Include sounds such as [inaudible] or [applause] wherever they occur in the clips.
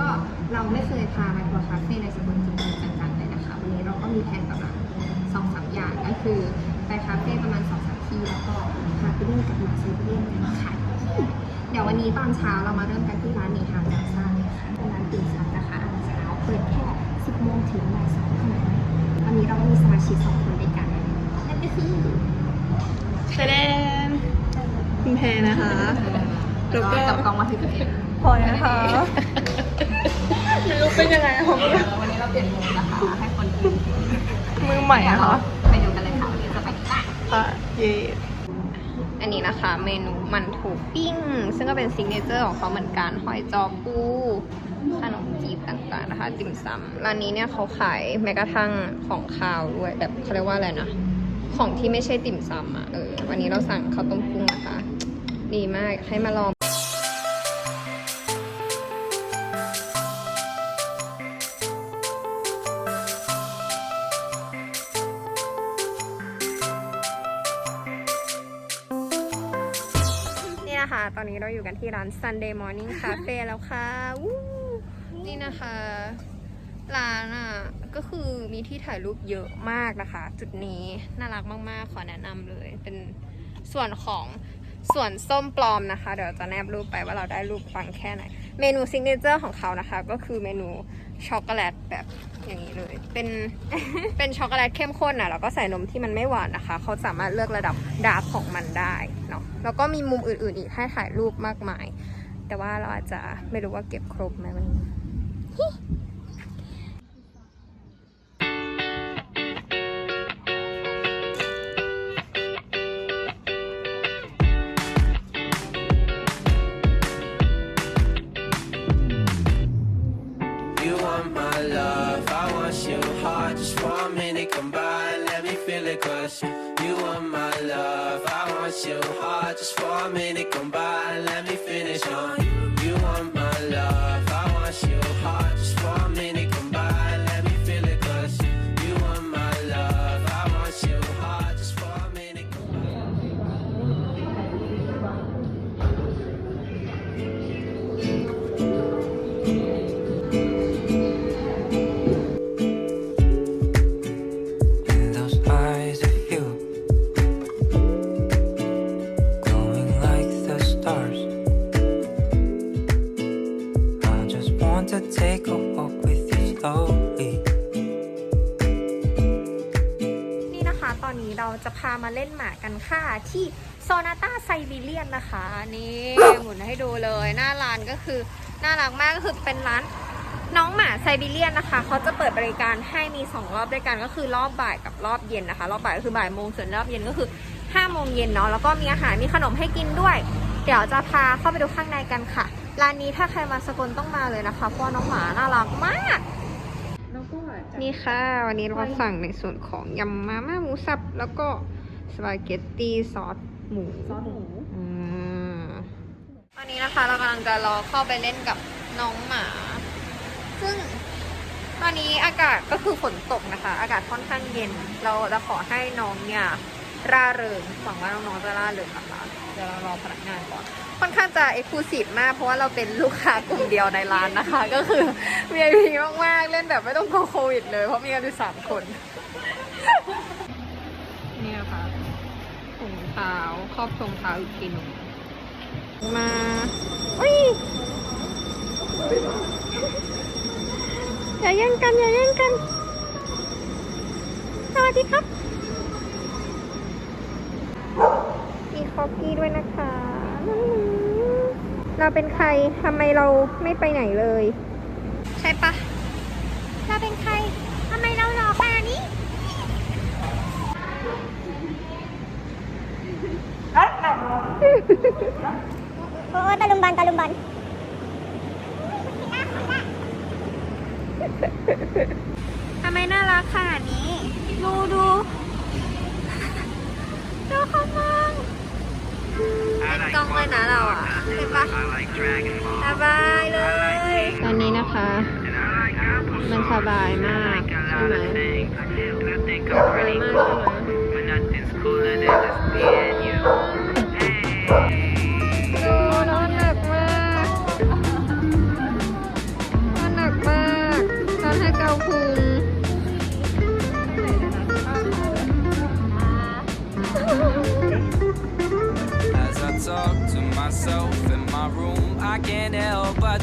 ก็เราไม่เคยพามาทัวร์คาเฟ่ในสกลจริงจังๆเลยนะคะ วันนี้เราก็มีแผนประมาณสองสามอย่างก็คือไปคาเฟ่ประมาณสองสามที่แล้วก็พาไปเล่นกับมาเซเว่นนะคะเดี๋ยววันนี้ตอนเช้าเรามาเริ่มกันที่ร้านมีฮาจาซ่ายค่ะร้านตื่นเช้านะคะอาหเช้าเปิดแค่สิบโมงถึงบ่ายสองเท่านั้นวันนี้เรามีสมาชิกสองคนด้วยกันนั่นก็เดนคุณแพรนะคะ แล้วก็กับกองมาถึงเองพลอยนะคะไม่รู้เป็นยังไงผมวันนี้เราเปลี่ยนมุมนะคะ ให้คนอื่นมือใหม่อะคะไปดูกันเลยค่ะวันนี้จะไปที่ไหนค่ะเย่อันนี้นะคะเมนูมันถูปิ้ง ซึ่งก็เป็นซิกเนเจอร์ของเขาเหมือนกันหอยจอปูขนมจีบต่างๆนะคะ ติ่มซำร้านนี้เนี่ยเขาขายแม้กระทั่งของคาวด้วยแบบเขาเรียกว่าอะไรนะ ของที่ไม่ใช่ติ่มซำอะเออวันนี้เราสั่งข้าวต้มกุ้งนะคะ ดีมากให้มาลองนี่นะคะตอนนี้เราอยู่กันที่ร้าน Sunday Morning Cafe แล้วค่ะนี่นะคะ ร้านอะ ก็คือมีที่ถ่ายรูปเยอะมากนะคะ จุดนี้น่ารักมาก ๆ ขอแนะนำเลย เป็นส่วนของ ส่วนส้มปลอมนะคะ เดี๋ยวจะแนบรูปไปว่าเราได้รูปฟังแค่ไหน เมนูซิกเนเจอร์ของเขานะคะ ก็คือเมนูช็อกโกแลตแบบอย่างนี้เลย เป็นเป็นช็อกโกแลตเข้มข้นอะแล้วก็ใส่นมที่มันไม่หวานนะคะ เขาสามารถเลือกระดับดาร์กของมันได้เนาะแล้วก็มีมุมอื่นๆอีกให้ถ่ายรูปมากมาย แต่ว่าเราอาจจะไม่รู้ว่าเก็บครบไหมวันนี้ Cause you, want my love, I want your heart. Just for a minute, come by and let me finish on you. เราจะพามาเล่นหมากันค่ะ ที่โซนาต้าไซบีเรียนนะคะ นี่หมุนให้ดูเลย หน้าร้านก็คือน่ารักมากก็คือเป็นร้านน้องหมาไซบีเรียนนะคะเขาจะเปิดบริการให้มี 2 รอบด้วยกันก็คือรอบบ่ายกับรอบเย็นนะคะ รอบบ่ายก็คือบ่ายโมงส่วนรอบเย็นก็คือ5โมงเย็นเนาะแล้วก็มีอาหารมีขนมให้กินด้วย เดี๋ยวจะพาเข้าไปดูข้างในกันค่ะร้านนี้ถ้าใครมาสกลต้องมาเลยนะคะเพราะน้องหมาน่ารักมาก นี่ค่ะ วันนี้เราสั่งในส่วนของยำมาม่าหมูสับ แล้วก็สปาเกตตี้ซอสหมูซอสหมูอืมตอนนี้นะคะเรากำลังจะรอเข้าไปเล่นกับน้องหมา ซึ่งตอนนี้อากาศก็คือฝนตกนะคะ อากาศค่อนข้างเย็น เราจะขอให้น้องเนี่ยร่าเริงหวังว่าน้องๆจะร่าเริงนะคะเดี๋ยวเรารอพนักงานก่อน ค่อนข้างจะเอ็กซ์คลูซีฟมาก เพราะว่าเราเป็นลูกค้ากลุ่มเดียวในร้านนะคะ ก็คือ VIP มากๆ เล่นแบบไม่ต้องกลัวโควิดเลย เพราะมีกันอยู่สามคน นี่นะคะถุงเท้าครอบถุงเท้าอีกทีหนึงมาอุ้ยอย่าแย่งกันอย่าแย่งกัน สวัสดีครับ มีคอฟฟี่ด้วยนะคะอื้อหือเราเป็นใครทำไมเราไม่ไปไหนเลย ใช่ปะเราเป็นใครทำไมเราหล่อขนาดนี้โอ้ตะลุมบันตะลุมบันทำไมน่ารักขนาดนี้ ดูดูดูเขามอง เป็นกล้องเลยนะเราอะเห็นปะสบายเลย ตอนนี้นะคะ มันสบายมากใช่ไหมสบายมากใช่ไหม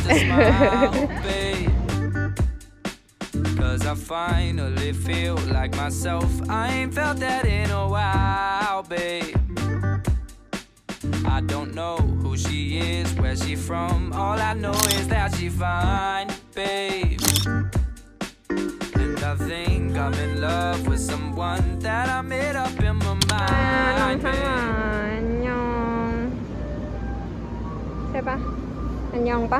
[laughs] Cause I finally feel like myself. I ain't felt that in a while, babe. I don't know who she is, where she from. All I know is that she fine, babe. And I think I'm in love with someone that I made up in my mind. Babe. 안녕. 제발. 안녕 봐.